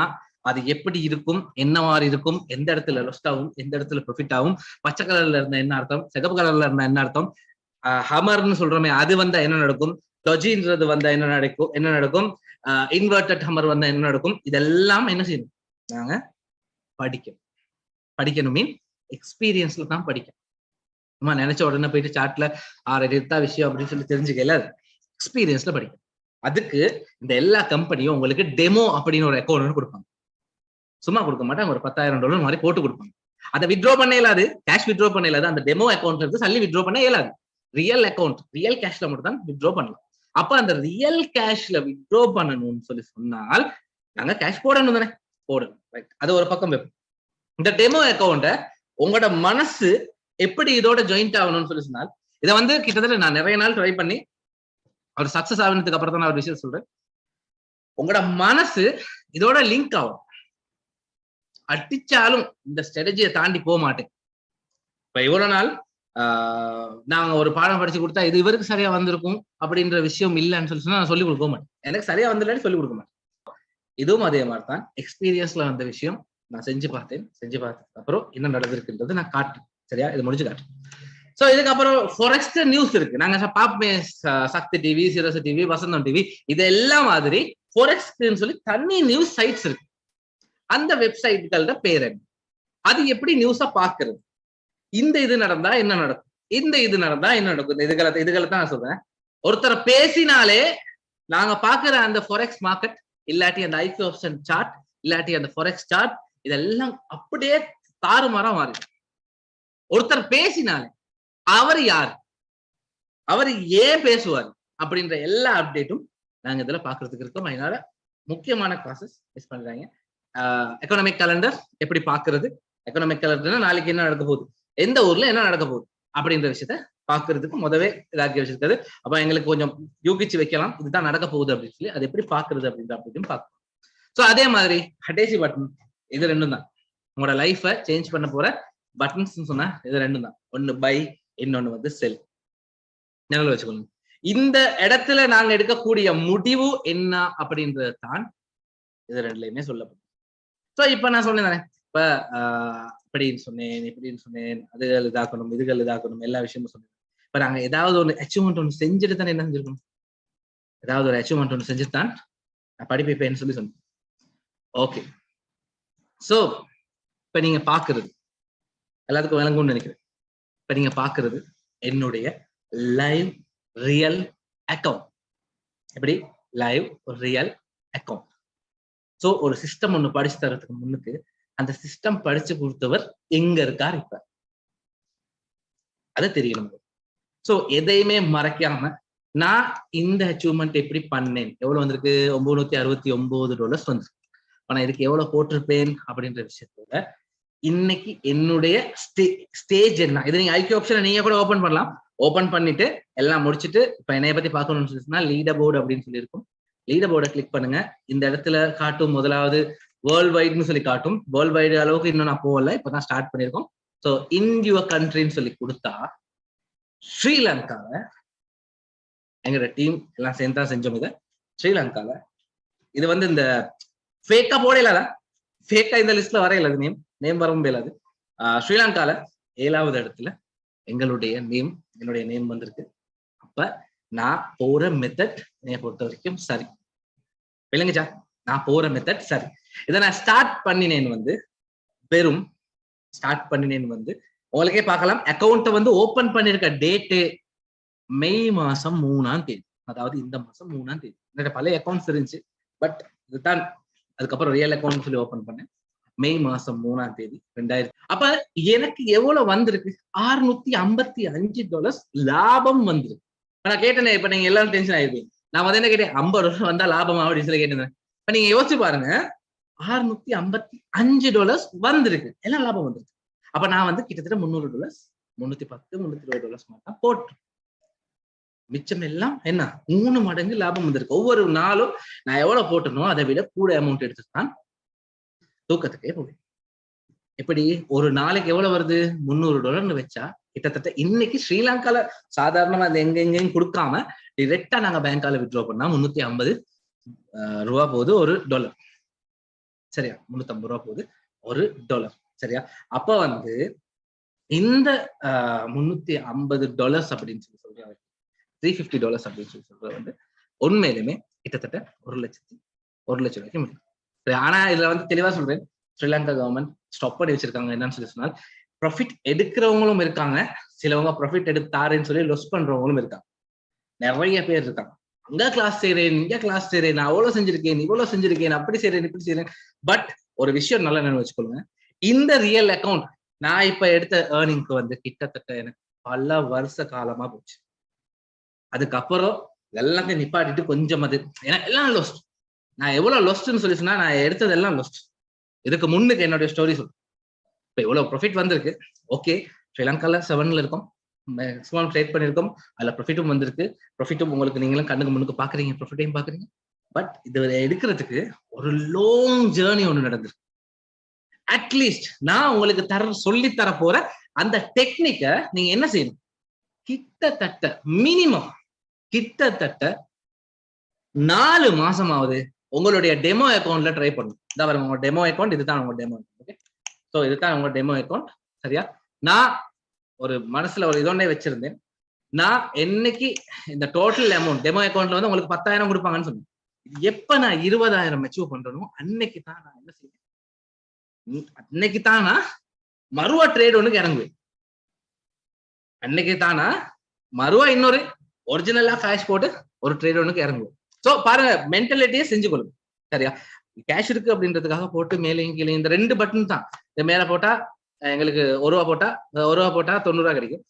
அது எப்படி இருக்கும் என்ன மாதிரி இருக்கும் எந்த இடத்துல லொஸ்ட் ஆகும் எந்த இடத்துல ப்ரொஃபிட் ஆகும் பச்சை கலர்ல இருந்தா என்ன அர்த்தம் சிகப்பு கலர்ல இருந்தா என்ன அர்த்தம் ஹமர்னு சொல்றோமே அது வந்தா என்ன நடக்கும் டொஜின்றது வந்தா என்ன நடக்கும் என்ன நடக்கும் இன்வெர்டட் ஹமர் வந்தா என்ன நடக்கும் இதெல்லாம் என்ன செய்யணும் நாங்க படிக்கணும். படிக்கணும் மீன் எக்ஸ்பீரியன்ஸ்ல தான் படிக்கணும். நம்ம நினைச்ச உடனே போயிட்டு சாட்ல ஆறு எடுத்தா விஷயம் அப்படின்னு சொல்லி தெரிஞ்சுக்கல எக்ஸ்பீரியன்ஸ்ல படிக்கணும். அதுக்கு இந்த எல்லா கம்பெனியும் உங்களுக்கு டெமோ அப்படின்னு ஒரு அக்கௌண்ட் கொடுப்பாங்க. சும்மா கொடுக்க மாட்டாங்க. ஒரு பத்தாயிரம் டாலர் மாதிரி போட்டு கொடுப்பாங்க. அதை வித்ட்ரா பண்ண இயலாது. கேஷ் வித்ட்ரா பண்ண இயலாது. அந்த டெமோ அக்கௌண்ட் இருக்கு சல்லி வித்ட்ரா பண்ண இயலாது. ரியல் அக்கௌண்ட் ரியல் கேஷ்ல மட்டும் தான் வித்ட்ரா பண்ணலாம். அப்ப அந்த ரியல் கேஷ்ல வித்ட்ரா பண்ணணும்னு சொல்லி சொன்னால் நாங்க கேஷ் போடணும் தானே. போடணும். ரைட் அது ஒரு பக்கம் வைப்போம். இந்த டெமோ அக்கௌண்ட்டை உங்களோட மனசு எப்படி இதோட ஜாயிண்ட் ஆகணும்னு சொல்லி சொன்னால் இதை வந்து கிட்டத்தட்ட நான் நிறைய நாள் ட்ரை பண்ணி அவர் சக்சஸ் ஆகினதுக்கு அப்புறம் தான் நான் ஒரு விஷயம் சொல்றேன். உங்களோட மனசு இதோட லிங்க் ஆகும். அடிச்சாலும் இந்த ஸ்ட்ராட்டஜியை தாண்டி போக மாட்டேன். இப்ப இவ்வளவு நாள் நாங்க ஒரு பாடம் படிச்சு கொடுத்தா இது இவருக்கு சரியா வந்திருக்கும் அப்படின்ற விஷயம் இல்லைன்னு சொல்லி சொன்னா நான் சொல்லிக் கொடுக்க மாட்டேன். எனக்கு சரியா வந்துடலன்னு சொல்லி கொடுக்க மாட்டேன். இதுவும் அதே மாதிரி தான் எக்ஸ்பீரியன்ஸ்ல வந்த விஷயம் நான் செஞ்சு பார்த்தேன். செஞ்சு பார்த்ததுக்கு அப்புறம் என்ன நடந்திருக்குன்றது நான் காட்டேன் சரியா? இதை முடிச்சு காட்டுறேன். சோ இதுக்கப்புறம் ஃபொரெஸ்ட் நியூஸ் இருக்கு. நாங்க பாப்பமே Shakti TV Sirasa TV Vasantham TV இதெல்லாம் மாதிரி ஃபாரெக்ஸ்ட்னு சொல்லி தனி நியூஸ் சைட்ஸ் இருக்கு. அந்த வெப்சைட்டுகளோட பேர் என்ன? அது எப்படி நியூஸா பாக்குறது இந்த இது நடந்தா என்ன நடக்கும்? இந்த இது நடந்தா என்ன நடக்கும்? இதுகளை இதுகளை தான் நான் சொல்றேன். ஒருத்தரை பேசினாலே நாங்க பாக்குற அந்த ஃபாரெக்ஸ் மார்க்கெட் இல்லாட்டி அந்த ஐபி ஆப்ஷன் சார்ட் இல்லாட்டி அந்த ஃபாரெக்ஸ் சார்ட் இதெல்லாம் அப்படியே தாறுமாறா மாறி ஒருத்தர் பேசினாலே அவர் யார்? அவர் ஏன் பேசுவார்? அப்படின்ற எல்லா அப்டேட்டும் நாங்க இதுல பாக்குறதுக்கு இருக்கோம். அதனால முக்கியமான கிளாஸஸ் மிஸ் பண்றாங்க. எக்கனாமிக் கேலண்டர் எப்படி பாக்குறது எக்கனாமிக் கேலண்டர் நாளைக்கு என்ன நடக்க போகுது? எந்த ஊர்ல என்ன நடக்க போகுது? அப்படின்ற விஷயத்த பாக்குறதுக்கு முதவே இதாக்கி வச்சிருக்காது அப்ப எங்களுக்கு கொஞ்சம் யூகிச்சு வைக்கலாம். இதுதான் நடக்க போகுது அப்படின்னு சொல்லி அது எப்படி பாக்குறது அப்படின்ற அப்படின்னு பார்க்கணும் ஸோ அதே மாதிரி ஹட்டேசி பட்டன் இது ரெண்டும் தான் உங்களோட லைஃபை சேஞ்ச் பண்ண போற பட்டன்ஸ் சொன்னா இது ரெண்டும் தான் ஒன்னு பை இன்னொன்னு வந்து செல் நினைவு வச்சுக்கணும் இந்த இடத்துல நாங்க எடுக்கக்கூடிய முடிவு என்ன அப்படின்றது தான் இது ரெண்டுலயுமே சொல்லப்படும். ஸோ இப்போ நான் சொன்னேன் தானே. இப்ப இப்படின்னு சொன்னேன் இப்படின்னு சொன்னேன் அதுகள் இதாக்கணும் இதுகள் இதாக்கணும் எல்லா விஷயமும் சொன்னேன். இப்போ நாங்க ஏதாவது ஒன்று அச்சீவ்மெண்ட் ஒன்று செஞ்சுட்டு தானே என்ன செஞ்சிருக்கணும்? ஏதாவது ஒரு அச்சீவ்மெண்ட் ஒன்று செஞ்சு தான் நான் படிப்பேன்னு சொல்லி சொன்னேன். ஓகே ஸோ இப்போ நீங்க பார்க்கறது எல்லாத்துக்கும் விளங்கும்னு நினைக்கிறேன். இப்ப நீங்க பார்க்கறது என்னுடைய லைவ் ரியல் அக்கௌண்ட் எப்படி? லைவ் ரியல் அக்கௌண்ட் சோ ஒரு சிஸ்டம் ஒண்ணு படிச்சு தரதுக்கு முன்னுக்கு அந்த சிஸ்டம் படிச்சு கொடுத்தவர் எங்க இருக்கார் இப்ப? அது தெரியணும் சோ எதையுமே மறைக்காம நான் இந்த அச்சீவ்மெண்ட் எப்படி பண்ணேன்? எவ்வளவு வந்திருக்கு? ஒன்பது அறுபத்தி ஒன்பது டாலர்ஸ் வந்திருக்கு. ஆனா இதுக்கு எவ்வளவு போட்டிருப்பேன்? அப்படின்ற விஷயத்தோட இன்னைக்கு என்னுடைய ஸ்டே ஸ்டேஜ் என்ன? இது நீங்க ஐக்கிய ஆப்ஷனை நீங்க கூட ஓபன் பண்ணலாம். ஓபன் பண்ணிட்டு எல்லாம் முடிச்சுட்டு இப்ப என்னைய பத்தி பார்க்கணும்னு சொல்லிச்சுன்னா லீடர் போர்டு அப்படின்னு சொல்லியிருக்கும். லீடர் போர்டை கிளிக் பண்ணுங்க. இந்த இடத்துல காட்டும் முதலாவது வேர்ல்ட் வைட்னு சொல்லி காட்டும். வேர்ல்ட் வைடு அளவுக்கு இன்னும் நான் போகல. இப்பதான் ஸ்டார்ட் பண்ணியிருக்கோம். ஸோ இன் யுவர் கண்ட்ரின்னு சொல்லி கொடுத்தா ஸ்ரீலங்கால எங்களோட டீம் எல்லாம் சேர்ந்து தான் செஞ்சோம் இதை. ஸ்ரீலங்கால இது வந்து இந்த ஃபேக்கா போடல ஃபேக்கா இந்த லிஸ்ட்ல வரையில அது நேம் நேம் வர முடியாது ஸ்ரீலங்கால ஏழாவது இடத்துல எங்களுடைய நேம் என்னுடைய நேம் வந்திருக்கு. அப்ப நான் போற மெத்தட் என்னை பொறுத்த வரைக்கும் சரி. விளங்குச்சா? நான் போற மெத்தட் சரி. இதை நான் ஸ்டார்ட் பண்ணினேன் வந்து வெறும் ஸ்டார்ட் பண்ணினேன் வந்து உங்களுக்கே பார்க்கலாம். அக்கௌண்ட்டை வந்து ஓபன் பண்ணிருக்க டேட்டு மே மாசம் மூணாம் தேதி. அதாவது இந்த மாசம் மூணாம் தேதி. என்னோட பழைய அக்கௌண்ட்ஸ் இருந்துச்சு. பட் இதுதான் அதுக்கப்புறம் ரியல் அக்கௌண்ட் சொல்லி ஓபன் பண்ணேன். மே மாசம் மூணாம் தேதி ரெண்டாயிரத்தி அப்ப எனக்கு எவ்வளவு வந்திருக்கு? அறுநூத்தி ஐம்பத்தி அஞ்சு டாலர்ஸ் லாபம் வந்திருக்கு. நான் கேட்டேனே இப்ப நீங்க எல்லாரும் டென்ஷன் ஆயிருப்பீங்க. நான் வந்து என்ன கேட்டேன் ஐம்பது டாலர் வந்தா லாபமா அப்படின்னு சொல்லி கேட்டிருந்தேன். இப்ப நீங்க யோசிச்சு பாருங்க ஆறுநூத்தி ஐம்பத்தி அஞ்சு டாலர்ஸ் வந்திருக்கு. எல்லாம் லாபம் வந்திருக்கு. அப்ப நான் வந்து கிட்டத்தட்ட முந்நூறு டாலர்ஸ் முன்னூத்தி பத்து முன்னூத்தி இருபது டாலர்ஸ் மட்டும் போட்டு மிச்சம் எல்லாம் என்ன? மூணு மடங்கு லாபம் வந்திருக்கு. ஒவ்வொரு நாளும் நான் எவ்வளவு போட்டனோ அதை விட கூட அமௌண்ட் எடுத்துட்டு தான் தூக்கத்துக்கே போவேன். எப்படி? ஒரு நாளைக்கு எவ்வளவு வருது? முந்நூறு டாலர்னு வச்சா கிட்டத்தட்ட இன்னைக்கு ஸ்ரீலங்கால சாதாரணமா அது எங்க எங்கேயும் கொடுக்காம டிரெக்டா நாங்க பேங்கால வித்ட்ரா பண்ணா முன்னூத்தி ஐம்பது ரூபா போகுது ஒரு டாலர் சரியா? முன்னூத்தி ஐம்பது ரூபா போகுது ஒரு டாலர் சரியா? அப்ப வந்து இந்த முன்னூத்தி ஐம்பது டாலர்ஸ் அப்படின்னு சொல்லி சொல்றாங்க. த்ரீ ஃபிஃப்டி டாலர்ஸ் அப்படின்னு சொல்லி சொல்றது வந்து உண்மையிலுமே கிட்டத்தட்ட ஒரு லட்சத்தி ஒரு லட்சம் ரூபாய்க்கு முடியும் சரி ஆனா இதுல வந்து தெளிவா சொல்றேன். ஸ்ரீலங்கா கவர்மெண்ட் ஸ்டாப் பண்ணி வச்சிருக்காங்க. என்னன்னு சொல்லி சொன்னால் ப்ராஃபிட் எடுக்கிறவங்களும் இருக்காங்க. சிலவங்க ப்ராஃபிட் எடுத்தாருன்னு சொல்லி லொஸ் பண்றவங்களும் இருக்காங்க. நிறைய பேர் இருக்காங்க. அங்க கிளாஸ் செய்றேன் இங்க கிளாஸ் செய்றேன் நான் அவ்வளவு செஞ்சிருக்கேன் இவ்வளவு செஞ்சிருக்கேன் அப்படி செய்றேன் இப்படி செய்றேன். பட் ஒரு விஷயம் நல்லா நினைவு வச்சுக்கோங்க. இந்த ரியல் அக்கௌண்ட் நான் இப்ப எடுத்த ஏர்னிங்க்கு வந்து கிட்டத்தட்ட எனக்கு பல வருஷ காலமா போச்சு. அதுக்கப்புறம் எல்லாத்தையும் நிப்பாட்டிட்டு கொஞ்சம் அது ஏன்னா எல்லாம் லொஸ்ட் நான் எவ்வளவு லொஸ்ட்னு சொல்லி சொன்னா நான் எடுத்தது எல்லாம் லொஸ்ட் இதுக்கு முன்னுக்கு என்னுடைய ஸ்டோரி சொல்லு. இப்ப எவ்வளவு ப்ராஃபிட் வந்திருக்கு. ஓகே ஸ்ரீலங்கால செவன்ல இருக்கும். மேக்ஸிமம் ட்ரேட் பண்ணிருக்கோம். அதுல ப்ராஃபிட்டும் வந்திருக்கு. ப்ராஃபிட்டும் உங்களுக்கு நீங்களும் கண்ணுக்கு முன்னுக்கு பாக்குறீங்க. ப்ராஃபிட்டையும் பாக்குறீங்க. பட் இது எடுக்கிறதுக்கு ஒரு லாங் ஜேர்னி ஒன்று நடந்திருக்கு. அட்லீஸ்ட் நான் உங்களுக்கு தர சொல்லி தர போற அந்த டெக்னிக்க நீங்க என்ன செய்யணும்? கிட்டத்தட்ட மினிமம் கிட்டத்தட்ட நாலு மாசமாவது உங்களுடைய டெமோ அக்கௌண்ட்ல ட்ரை பண்ணும். இதான் உங்க டெமோ அக்கௌண்ட் இதுதான் உங்க டெமோ ஓகே ஸோ இதுதான் உங்க டெமோ அக்கௌண்ட் சரியா? நான் ஒரு மனசுல ஒரு இதொன்னே வச்சிருந்தேன். நான் என்னைக்கு இந்த டோட்டல் அமௌண்ட் டெமோ அக்கௌண்ட்ல வந்து உங்களுக்கு பத்தாயிரம் கொடுப்பாங்கன்னு சொன்னேன். எப்ப நான் இருபதாயிரம் அச்சீவ் பண்றேனோ அன்னைக்கு தான் நான் என்ன செய்வேன்? அன்னைக்கு தானா மறுவா ட்ரேட் ஒண்ணுக்கு இறங்குவேன். அன்னைக்கு தானா மறுவா இன்னொரு ஒரிஜினலா கேஷ் போட்டு ஒரு ட்ரேட் ஒண்ணுக்கு இறங்குவோம் சோ பாருங்க மென்டாலிட்டியே செஞ்சு கொள்ளுங்க. சரியா? கேஷ் இருக்கு அப்படின்றதுக்காக போட்டு மேலே கீழே இந்த ரெண்டு பட்டன் தான். இந்த மேல போட்டா எங்களுக்கு ஒரு ரூபா போட்டா ஒரு ரூபா போட்டா தொண்ணூறு ரூபா கிடைக்கும்.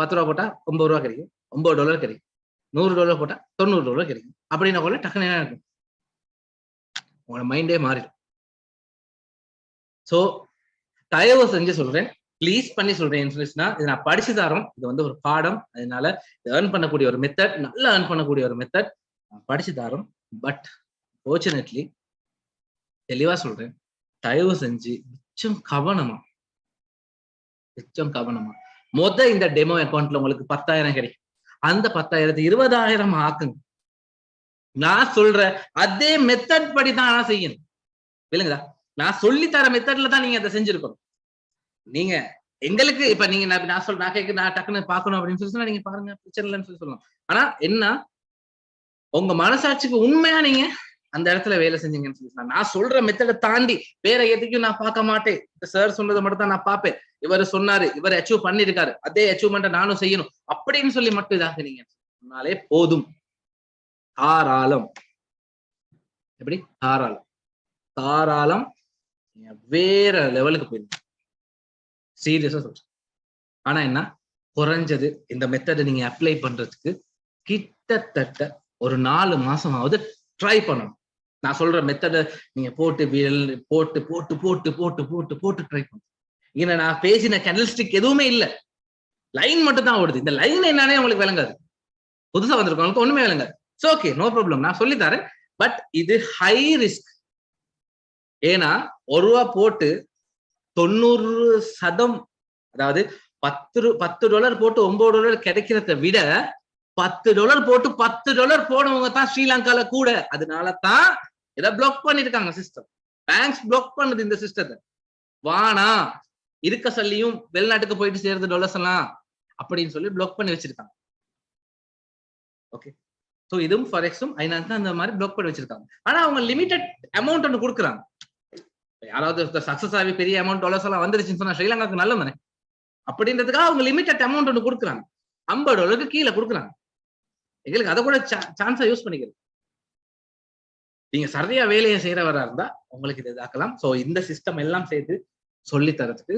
பத்து ரூபா போட்டா ஒன்பது ரூபா கிடைக்கும். ஒன்பது டாலர் கிடைக்கும். நூறு டாலர் போட்டா தொண்ணூறு டாலர் கிடைக்கும். அப்படின்னா போல டக்குனு என்ன இருக்கும் உங்களோட மைண்டே மாறிடும். சோ தயவு செஞ்சு சொல்றேன். ப்ளீஸ் பண்ணி சொல்றேன். இன்ஃபுளுஸ்னா இது நான் படிச்சு தரோம். இது வந்து ஒரு பாடம். அதனால ஏர்ன் பண்ணக்கூடிய ஒரு மெத்தட் நல்லா ஏர்ன் பண்ணக்கூடிய ஒரு மெத்தட் படிச்சு தரோம். பட் ஃபோர்ச்சுனேட்லி தெளிவா சொல்றேன். தயவு செஞ்சு மிச்சம் கவனமா மிச்சம் கவனமா. மொத இந்த டெமோ அக்கௌண்ட்ல உங்களுக்கு பத்தாயிரம் கிடைக்கும். அந்த பத்தாயிரத்து இருபதாயிரம் ஆக்குங்க. நான் சொல்ற அதே மெத்தட் படி தான் நான் செய்யணும். இல்லைங்களா நான் சொல்லி தர மெத்தட்ல தான் நீங்க அதை செஞ்சிருக்கணும். நீங்க எங்களுக்கு இப்ப நீங்க நான் சொல்ற நான் கேட்க நான் டக்குன்னு பாக்கணும் அப்படின்னு சொல்லி சொன்னா நீங்க பாருங்க பிரச்சனை இல்லைன்னு சொல்லி சொல்லலாம். ஆனா என்ன? உங்க மனசாட்சிக்கு உண்மையா நீங்க அந்த இடத்துல வேலை செஞ்சீங்கன்னு சொல்லி நான் சொல்ற மெத்தடை தாண்டி வேற எதுக்கும் நான் பார்க்க மாட்டேன். சார் சொன்னதை மட்டும் தான் நான் பார்ப்பேன். இவர் சொன்னாரு இவர் அச்சீவ் பண்ணிருக்காரு. அதே அச்சீவ்மெண்ட்டை நானும் செய்யணும். அப்படின்னு சொல்லி மட்டும் இதாக நீங்க சொன்னாலே போதும். தாராளம். எப்படி? தாராளம். தாராளம். வேற லெவலுக்கு போயிருக்கு சீரியஸா சொல்றேன். ஆனா என்ன? குறைஞ்சது இந்த மெத்தடை நீங்க அப்ளை பண்றதுக்கு கிட்டத்தட்ட ஒரு நாலு மாசமாவது ட்ரை பண்ணணும். நான் சொல்ற மெத்தடை நீங்க போட்டு போட்டு போட்டு போட்டு போட்டு போட்டு போட்டு ட்ரை பண்ணும் இங்க நான் பேசின கேண்டல்ஸ்டிக் எதுவுமே இல்ல. லைன் மட்டும் தான் ஓடுது. இந்த லைன் என்னன்னே உங்களுக்கு விளங்காது. புதுசா வந்திருக்கவங்களுக்கு ஒண்ணுமே விளங்காது. ஸோ ஓகே நோ ப்ராப்ளம் நான் சொல்லி தரேன். பட் இது ஹை ரிஸ்க் ஏன்னா ஒரு ரூபா போட்டு தொண்ணூறு சதம் அதாவது பத்து பத்து டாலர் போட்டு ஒன்பது டாலர் கிடைக்கிறத விட பத்து டாலர் போட்டு பத்து டாலர் போனவங்க தான் ஸ்ரீலங்கால கூட. அதனால தான் ஏதாவது பிளாக் பண்ணிருக்காங்க சிஸ்டம் பேங்க்ஸ் பிளாக் பண்ணுது இந்த சிஸ்டத்தை வானா இருக்க சொல்லியும் வெளிநாட்டுக்கு போயிட்டு சேர்ந்து டொலர்ஸ் எல்லாம் அப்படின்னு சொல்லி பிளாக் பண்ணி வச்சிருக்காங்க. ஓகே ஸோ இதுவும் ஃபாரெக்ஸும் அதனால தான் அந்த மாதிரி பிளாக் பண்ணி வச்சிருக்காங்க. ஆனா அவங்க லிமிடெட் அமௌண்ட் ஒன்று கொடுக்குறாங்க. யாராவது சக்சஸ் ஆகி பெரிய அமௌண்ட் டாலர்ஸ் எல்லாம் வந்துருச்சுன்னு சொன்னா ஸ்ரீலங்காக்கு நல்ல தானே அப்படின்றதுக்காக அவங்க லிமிடெட் அமௌண்ட் ஒன்று கொடுக்குறாங்க. ஐம்பது டாலருக்கு கீழே கொடுக்குறாங்க. எங்களுக்கு அதை கூட சான்ஸா யூஸ் பண்ணிக்கிறது நீங்க சரியா வேலையை செய்யறவரா இருந்தா உங்களுக்கு இது இதாக்கலாம். சோ இந்த சிஸ்டம் எல்லாம் சேர்த்து சொல்லி தரதுக்கு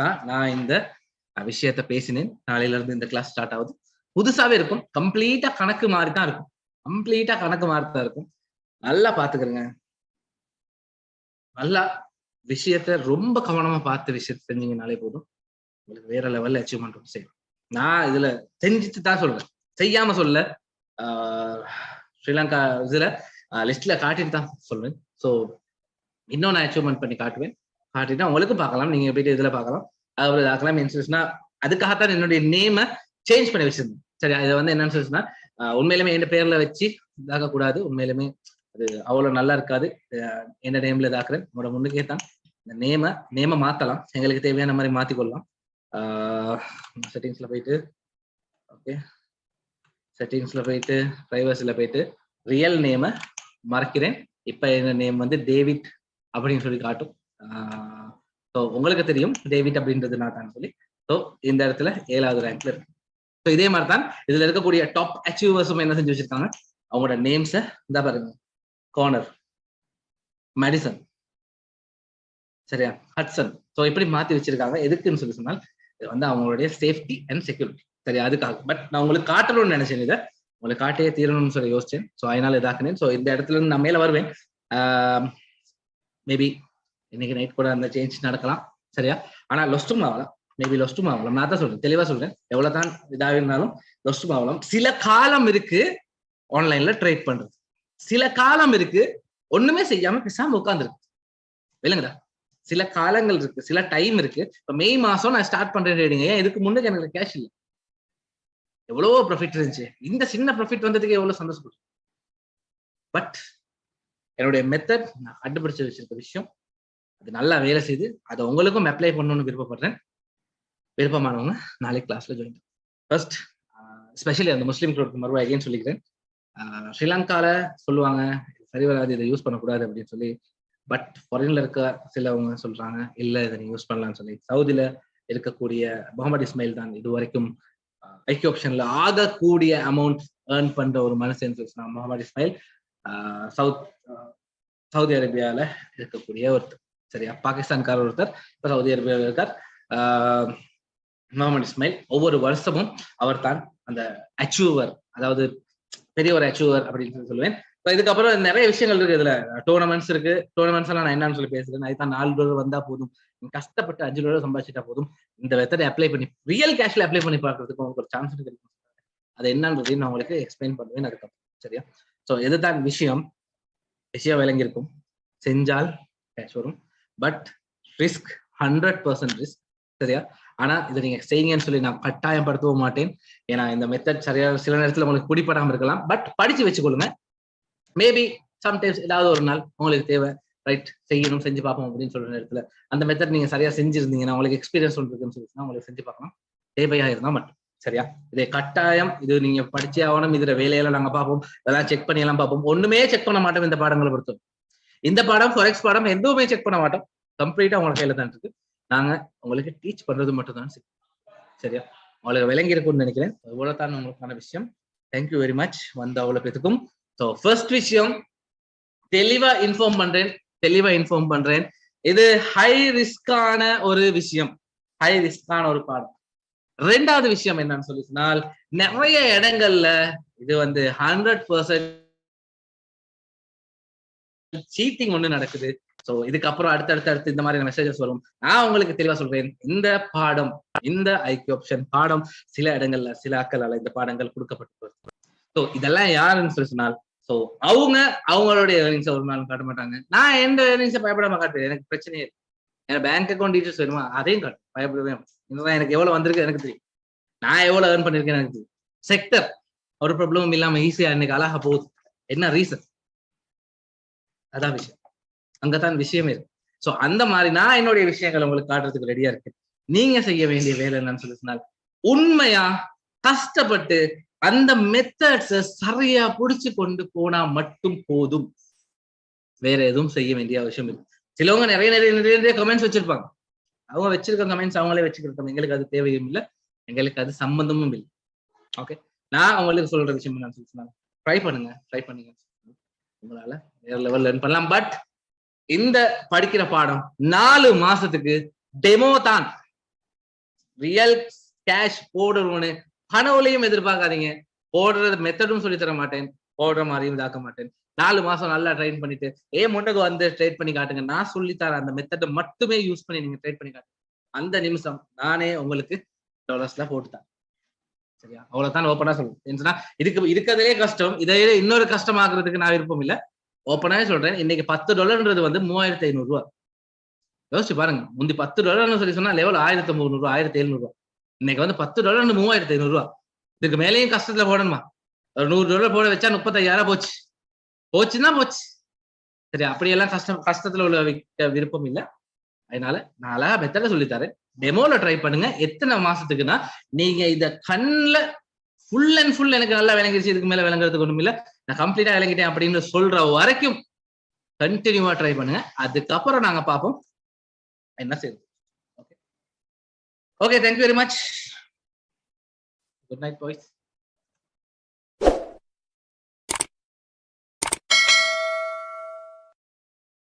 தான் நான் இந்த விஷயத்த பேசினேன். நாளையில இருந்து இந்த கிளாஸ் ஸ்டார்ட் ஆகுது. புதுசாவே இருக்கும். கம்ப்ளீட்டா கணக்கு மாதிரி தான் இருக்கும் கம்ப்ளீட்டா கணக்கு மாதிரி தான் இருக்கும். நல்லா பாத்துக்கிறேங்க நல்லா விஷயத்த ரொம்ப கவனமா பார்த்து விஷயத்த செஞ்சீங்கனாலே போதும். உங்களுக்கு வேற லெவல்ல அச்சீவ்மெண்ட் செய்யும் நான் இதுல செஞ்சுட்டு தான் சொல்றேன். செய்யாம சொல்ல ஸ்ரீலங்கா இதுல லிஸ்ட்ல காட்டிட்டு தான் சொல்லுவேன் ஸோ இன்னும் நான் அச்சீவ்மெண்ட் பண்ணி காட்டுவேன். காட்டிட்டு உங்களுக்கும் பார்க்கலாம். நீங்க போயிட்டு இதுல பார்க்கலாம். அதாவது இதாக்கலாம் இன்சூரன்ஸ்னா அதுக்காகத்தான் என்னுடைய நேமை சேஞ்ச் பண்ணி வச்சிருந்தேன். சரி அதை வந்து என்னன்னு சொல்லிச்சுன்னா உண்மையிலுமே என் பேர்ல வச்சு இதாகக்கூடாது உண்மையிலுமே அது அவ்வளவு நல்லா இருக்காது. என்ன நேம்ல இதாக்குறேன்? உங்களோட முன்னுக்கே தான். இந்த நேமை நேம மாத்தலாம். எங்களுக்கு தேவையான மாதிரி மாத்திக்கொள்ளலாம். செட்டிங்ஸ்ல போயிட்டு ஓகே செட்டிங்ஸ்ல போயிட்டு பிரைவசில போயிட்டு ரியல் நேமை மறக்கிறேன். இப்ப என்ன நேம் வந்து டேவிட் அப்படின்னு சொல்லி காட்டும். ஸோ உங்களுக்கு தெரியும் டேவிட் அப்படின்றது நான் தான் சொல்லி. ஸோ இந்த இடத்துல ஏழாவது ரேங்க்ல இருக்கு. ஸோ இதே மாதிரி தான் இதுல இருக்கக்கூடிய டாப் அச்சீவர்ஸும் என்ன செஞ்சு வச்சிருக்காங்க? அவங்களோட நேம்ஸை இந்த பாருங்க. கார்னர் மெடிசன் சரியா? ஹட்சன் ஸோ இப்படி மாத்தி வச்சிருக்காங்க. எதுக்குன்னு சொல்லி சொன்னால் இது வந்து அவங்களுடைய சேஃப்டி அண்ட் செக்யூரிட்டி சரி அதுக்காக. பட் நான் உங்களுக்கு காட்டணும்னு நினைச்சேன் இதை. உங்களை காட்டியே தீரணும்னு சொல்லி யோசிச்சேன். ஸோ அதனால இதாக்குனேன். ஸோ இந்த இடத்துல இருந்து நான் மேல வருவேன். மேபி இன்னைக்கு நைட் கூட அந்த சேஞ்ச் நடக்கலாம். சரியா? ஆனா லொஸ்டும் ஆகலாம். மேபி லொஸ்டும் ஆகலாம். நான் தான் சொல்றேன். தெளிவா சொல்றேன். எவ்வளவுதான் இதாக இருந்தாலும் லொஸ்டும் ஆகலாம். சில காலம் இருக்கு ஆன்லைன்ல ட்ரேட் பண்றது. சில காலம் இருக்கு ஒண்ணுமே செய்யாம பேசாம உட்காந்துருக்கு விளங்குதா? சில காலங்கள் இருக்கு சில டைம் இருக்கு. இப்ப மே மாசம் நான் ஸ்டார்ட் பண்றேன் ட்ரேடிங் ஏன்? இதுக்கு முன்னுக்கு எனக்கு கேஷ் இல்லை. எவ்வளவோ ப்ராஃபிட் இருந்துச்சு. இந்த சின்ன ப்ராஃபிட் வந்ததுக்கு எவ்வளவு சந்தோஷப்படும் பட் என்னுடைய மெத்தட் நான் கண்டுபிடிச்சு வச்சிருக்க விஷயம் அது நல்லா வேலை செய்து அதை உங்களுக்கும் அப்ளை பண்ணணும்னு விருப்பப்படுறேன். விருப்பமானவங்க நாளைக்கு கிளாஸ்ல ஜாயின் ஃபர்ஸ்ட் ஸ்பெஷலி அந்த முஸ்லீம் குரூப் மறுபடியும் அகைன் சொல்லிக்கிறேன். ஸ்ரீலங்கால சொல்லுவாங்க சரி வராது இதை யூஸ் பண்ணக்கூடாது அப்படின்னு சொல்லி. பட் ஃபாரின்ல இருக்க சிலவங்க சொல்றாங்க இல்ல இதை நீ யூஸ் பண்ணலாம்னு சொல்லி. சவுதியில இருக்கக்கூடிய முகமது இஸ்மாயில் தான் இது வரைக்கும் ஐக்கிய ஆப்ஷன்ல ஆகக்கூடிய அமௌண்ட் ஏர்ன் பண்ற ஒரு மனுஷன் சொல்லி முகமது இஸ்மாயில் சவுத் சவுதி அரேபியால இருக்கக்கூடிய ஒருத்தர். சரியா? பாகிஸ்தான்கார ஒருத்தர். இப்போ சவுதி அரேபியாவில் இருக்கார். முகமது இஸ்மாயில். ஒவ்வொரு வருஷமும் அவர் தான் அந்த அச்சீவர் அதாவது பெரிய ஒரு அச்சீவர் அப்படின்னு சொல்லி சொல்லுவேன். இதுக்கப்புறம் நிறைய விஷயங்கள் இருக்கு இதுல. டோர்னமெண்ட்ஸ் இருக்கு. டோர்னமெண்ட்ஸ் எல்லாம் நான் என்னன்னு சொல்லி பேசுறேன். அதுதான் நாலு பேர் வந்தா போதும். கஷ்டப்பட்டு அஞ்சு டாலர் சம்பாதிச்சிட்டா போதும். இந்த மெத்தடை அப்ளை பண்ணி ரியல் கேஷ்ல அப்ளை பண்ணி பார்க்கறதுக்கு உங்களுக்கு ஒரு சான்ஸ் கிடைக்கும் அது என்னன்றதையும் நான் உங்களுக்கு எக்ஸ்பிளைன் பண்ணுவேன் அதுக்கப்புறம். சரியா? ஸோ இதுதான் விஷயம். விஷயம் விளங்கியிருக்கும். செஞ்சால் கேஷ் வரும். But risk hundred percent risk சரியா? ஆனா இதை நீங்க செய்யுங்கன்னு சொல்லி நான் கட்டாயப்படுத்தவும் மாட்டேன். ஏன்னா இந்த மெத்தட் சரியா சில நேரத்துல உங்களுக்கு பிடிப்படாம இருக்கலாம். பட் படிச்சு வச்சுக்கொள்ளுங்க. மேபி சம்டைம்ஸ் ஏதாவது ஒரு நாள் உங்களுக்கு தேவை. ரைட் செய்யணும் செஞ்சு பார்ப்போம் அப்படின்னு சொல்ற நேரத்துல அந்த மெத்தட் நீங்க சரியா செஞ்சிருந்தீங்கன்னா உங்களுக்கு எக்ஸ்பீரியன்ஸ் ஒன்று இருக்குன்னு சொல்லி உங்களுக்கு செஞ்சு பார்க்கலாம் தேவையா இருந்தா மட்டும் சரியா? இதை கட்டாயம் இது நீங்க படிச்சே ஆகணும் இதுல வேலையெல்லாம் நாங்க பார்ப்போம் இதெல்லாம் செக் பண்ணி எல்லாம் பார்ப்போம். ஒண்ணுமே செக் பண்ண மாட்டோம் இந்த பாடங்களை பொறுத்தவரை. இந்த பாடம் ஃபொரெக்ஸ் பாடம் எதுவுமே செக் பண்ண மாட்டோம். கம்ப்ளீட்டா உங்களுக்கு கையில தான் இருக்கு. நாங்க உங்களுக்கு டீச் பண்றது மட்டும் தான் சரியா? உங்களுக்கு விளங்கி இருக்கும்னு நினைக்கிறேன். இவ்வளவு தான் உங்களுக்கான விஷயம். தேங்க்யூ வெரி மச் வந்த அவ்வளவு பேத்துக்கும். ஸோ ஃபர்ஸ்ட் விஷயம் தெளிவா இன்ஃபார்ம் பண்றேன். தெளிவா இன்ஃபார்ம் பண்றேன். இது ஹை ரிஸ்கான ஒரு விஷயம். ஹை ரிஸ்கான ஒரு பாடம். ரெண்டாவது விஷயம் என்னன்னு சொல்லி சொன்னால் நிறைய இடங்கள்ல இது வந்து ஹண்ட்ரட் பர்சன்ட் சீட்டிங் ஒண்ணு நடக்குது. சோ இதுக்கப்புறம் அடுத்தடுத்து அடுத்து இந்த மாதிரி மெசேஜஸ் வரும். நான் உங்களுக்கு தெளிவா சொல்றேன். இந்த பாடம் இந்த ஐக்கிய ஆப்ஷன் பாடம் சில இடங்கள்ல சில ஆக்களால இந்த பாடங்கள் கொடுக்கப்பட்டு ஸோ இதெல்லாம் யாருன்னு சொல்லி சொன்னால் ஸோ அவங்க அவங்களுடைய ஏர்னிங்ஸை ஒரு நாள் காட்ட மாட்டாங்க. நான் எந்த ஏர்னிங்ஸை பயப்படாம காட்டுவேன். எனக்கு பிரச்சனையே இல்லை. எனக்கு பேங்க் அக்கௌண்ட் டீட்டெயில்ஸ் வேணுமா? அதையும் காட்டும். பயப்படவே இதுதான் எனக்கு எவ்வளோ வந்திருக்கு எனக்கு தெரியும். நான் எவ்வளோ ஏர்ன் பண்ணிருக்கேன் எனக்கு தெரியும். செக்டர் ஒரு ப்ராப்ளமும் இல்லாம ஈஸியா இன்னைக்கு அழகா போகுது. என்ன ரீசன் அதான் விஷயம். அங்கதான் விஷயமே இருக்கு. ஸோ அந்த மாதிரி நான் என்னுடைய விஷயங்கள் உங்களுக்கு காட்டுறதுக்கு ரெடியா இருக்கு நீங்க செய்ய வேண்டிய வேலை என்னன்னு சொல்லி சொன்னால் உண்மையா கஷ்டப்பட்டு அந்த மெத்தட்ஸ சரியா புடிச்சு கொண்டு போனா மட்டும் போதும். வேற எதுவும் செய்ய வேண்டிய அவசியம் இல்லை. சிலவங்க நிறைய நிறைய நிறைய நிறைய கமெண்ட்ஸ் வச்சிருப்பாங்க. அவங்க வச்சிருக்க கமெண்ட்ஸ் அவங்களே வச்சுக்கிட்டோம் எங்களுக்கு அது தேவையும் இல்லை. எங்களுக்கு அது சம்பந்தமும் இல்லை. ஓகே நான் அவங்களுக்கு சொல்ற விஷயம் என்னன்னு சொல்லி சொன்னாங்க. ட்ரை பண்ணுங்க. ட்ரை பண்ணுங்க. உங்களால வேற லெவல் லேர்ன் பண்ணலாம். பட் இந்த படிக்கிற பாடம் நாலு மாசத்துக்கு டெமோ தான். ரியல் கேஷ் போடணும்னு கனவுலையும் எதிர்பார்க்காதீங்க. போடுற மெத்தடும் சொல்லி தர மாட்டேன். போடுற மாதிரியும் இதாக்க மாட்டேன். நாலு மாசம் நல்லா ட்ரைன் பண்ணிட்டு ஏ முண்டக்கு வந்து ட்ரைட் பண்ணி காட்டுங்க. நான் சொல்லி தரேன். அந்த மெத்தடை மட்டுமே யூஸ் பண்ணி நீங்க ட்ரைட் பண்ணி காட்டுங்க. அந்த நிமிஷம் நானே உங்களுக்கு டாலர்ஸ்ல போட்டு சரியா? அவ்வளவுதான் ஓப்பனா சொல்லுவேன் இதுக்கு இருக்கிறதுலே கஷ்டம். இதை இன்னொரு கஷ்டம் ஆகுறதுக்கு நான் விருப்பம் இல்ல. ஓப்பனாவே சொல்றேன். இன்னைக்கு பத்து டாலர்ன்றது வந்து மூவாயிரத்தி ஐநூறு ரூபா யோசிச்சு பாருங்க. முந்தி பத்து டாலர்னு சொல்லி சொன்னா லெவல் ஆயிரத்தி ஐம்பது ரூபா ஆயிரத்தி எழுநூறு ரூபா இன்னைக்கு வந்து பத்து டாலர் மூவாயிரத்தி ஐநூறு ரூபா இதுக்கு மேலேயும் கஷ்டத்துல போடணுமா? ஒரு நூறு டாலர் போட வச்சா முப்பத்தையாயிரம் போச்சு. போச்சுன்னா போச்சு. சரி அப்படியெல்லாம் கஷ்டம் கஷ்டத்துல உள்ள விற்க விருப்பம் இல்லை. அதனால நான் அழகா மெத்தட சொல்லித்தரேன் டெமோல ட்ரை பண்ணுங்க. எத்தனை மாசத்துக்குன்னா நீங்க இத கண்ணில் ஃபுல் அண்ட் ஃபுல் எனக்கு நல்லா விளங்கிடுச்சு இதுக்கு மேல விளங்குறதுக்கு ஒன்றும் இல்லை. நான் கம்ப்ளீட்டா விளங்கிட்டேன் அப்படின்னு சொல்ற வரைக்கும் கண்டினியூவா ட்ரை பண்ணுங்க. அதுக்கப்புறம் நாங்க பார்ப்போம். என்ன செய்யுது Okay, thank you very much. Good night, boys.